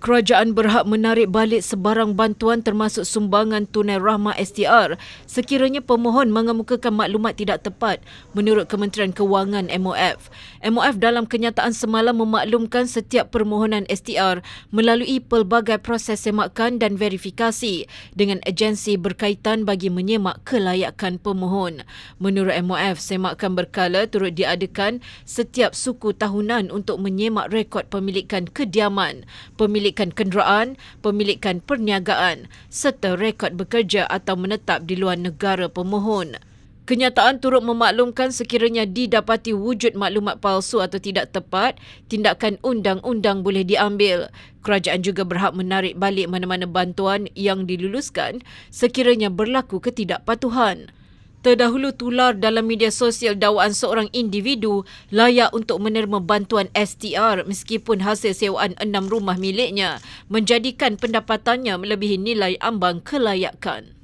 kerajaan berhak menarik balik sebarang bantuan termasuk sumbangan tunai rahmah STR sekiranya pemohon mengemukakan maklumat tidak tepat menurut Kementerian Kewangan MOF. MOF dalam kenyataan semalam memaklumkan setiap permohonan STR melalui pelbagai proses semakan dan verifikasi dengan agensi berkaitan bagi menyemak kelayakan pemohon. Menurut MOF, semakan berkala turut diadakan setiap suku tahunan untuk menyemak rekod pemilikan kediaman, pemilikan pemilikan kenderaan, pemilikan perniagaan serta rekod bekerja atau menetap di luar negara pemohon. Kenyataan turut memaklumkan sekiranya didapati wujud maklumat palsu atau tidak tepat, tindakan undang-undang boleh diambil. Kerajaan juga berhak menarik balik mana-mana bantuan yang diluluskan sekiranya berlaku ketidakpatuhan. Terdahulu tular dalam media sosial dakwaan seorang individu layak untuk menerima bantuan STR meskipun hasil sewaan enam rumah miliknya menjadikan pendapatannya melebihi nilai ambang kelayakan.